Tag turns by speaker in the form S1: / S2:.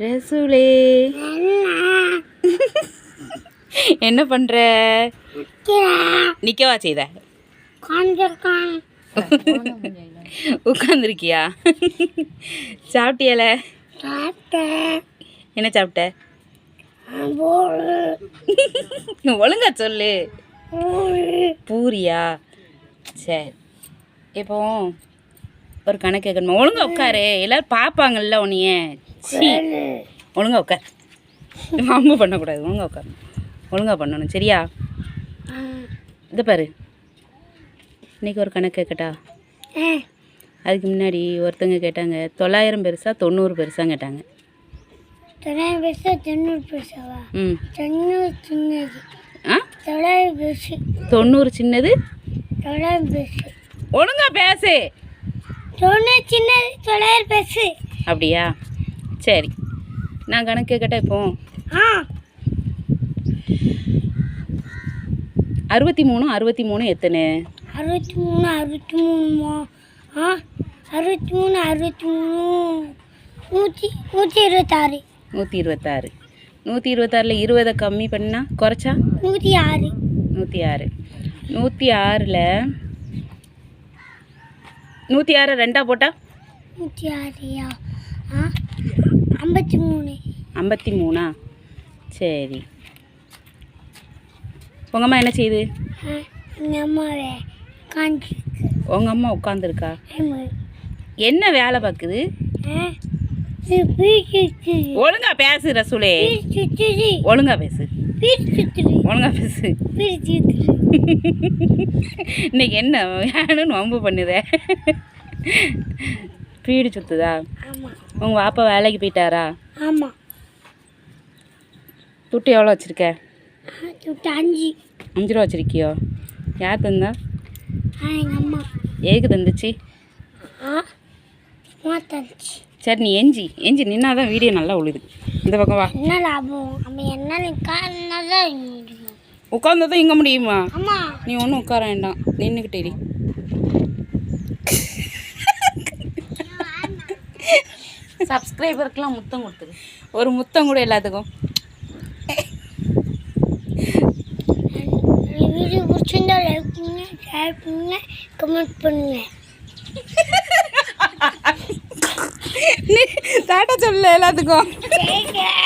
S1: ரசூலே. என்ன பண்ற? நிக்கவா செய்த? உட்காந்துருக்கியா சாப்பிட்டியல? என்ன சாப்பிட்ட?
S2: போடு
S1: ஒழுங்கா சொல்லு. பூரியா? சரி. இப்போ ஒரு கணக்கு கேட்கணுமா ஒழுங்கா உட்காரு. எல்லாரும் பார்ப்பாங்கல்ல உன்னைய. சீ. ஒழுங்கா உட்கார். வம்பு பண்ணக்கூடாது. ஒழுங்கா உட்காரணும் ஒழுங்கா பண்ணணும். சரியா? இதை பாரு. இன்னைக்கு ஒரு கணக்கு கேட்கட்டா அதுக்கு முன்னாடி ஒருத்தங்க கேட்டாங்க. தொள்ளாயிரம் பெருசா தொண்ணூறு பெருசா கேட்டாங்க.
S2: தொள்ளாயிரம் பெருசா தொண்ணூறு பெருசாவா?
S1: ம்.
S2: தொண்ணூறு சின்னது.
S1: ஆ?
S2: தொள்ளாயிரம் பெருசு.
S1: தொண்ணூறு சின்னது?
S2: தொள்ளாயிரம் பெருசு.
S1: ஒழுங்கா பேசு.
S2: சின்னது தொள்ளாயிரம் பெருசு
S1: அப்படியா? சரி. நான் கணக்கு கேட்கட்டா இப்போ?
S2: ஆ.
S1: அறுபத்தி மூணு அறுபத்தி மூணு எத்தனை?
S2: அறுபத்தி மூணு அறுபத்தி மூணுமா ஆ? அறுபத்தி மூணு அறுபத்தி மூணு நூற்றி நூற்றி இருபத்தாறு.
S1: நூற்றி இருபத்தாறு. நூற்றி இருபத்தாறில் இருபதை கம்மி பண்ணா குறைச்சா?
S2: நூற்றி ஆறு.
S1: நூற்றி ஆறு. நூற்றி ஆறில் நூற்றி ஆறு ரெண்டா போட்டா?
S2: நூற்றி ஆறுயா ஆ ஐம்பத்தி மூணு
S1: ஐம்பத்தி மூணா சரி. உங்கள் அம்மா என்ன செய்யுது
S2: எங்கள் அம்மாவை காஞ்சி
S1: உங்கள் அம்மா உட்காந்துருக்கா என்ன வேலை பார்க்குது? ஒழுங்கா பேசு ரசூலே ஒழுங்கா பேசு. ஒழுங்கா பேசு. இன்னைக்கு என்ன? வேணும்னு வம்பு பண்ணுதே. பீடி சுத்துதா? உங்கள் பாப்பா வேலைக்கு போயிட்டாரா?
S2: ஆமாம்
S1: துட்டு எவ்வளோ வச்சுருக்க?
S2: அஞ்சு.
S1: அஞ்சு ரூபா வச்சுருக்கியோ? யார் தந்தா?
S2: அம்மா.
S1: எதுக்கு தந்துச்சு? சரி நீ எஞ்சி. எஞ்சி நின்னா தான் வீடியோ நல்லா உழுது இந்த பக்கம் வா.
S2: என்ன லாபம்? நம்ம என்ன காரணம்
S1: உட்காந்தா தான் இங்க முடியுமா?
S2: அம்மா
S1: நீ ஒன்றும் உட்கார வேண்டாம். நின்றுக்கிட்டே இரு. சப்ஸ்கிரைபருக்கெல்லாம் முத்தம் கொடுத்துரு. ஒரு முத்தம் கூட எல்லாத்துக்கும்.
S2: இந்த வீடியோ பிடிச்சிருந்தா லைக் பண்ணுங்க ஷேர் பண்ணுங்க கமெண்ட் பண்ணுங்க.
S1: தாட்டா சொல்லு எல்லாத்துக்கும்.
S2: take it.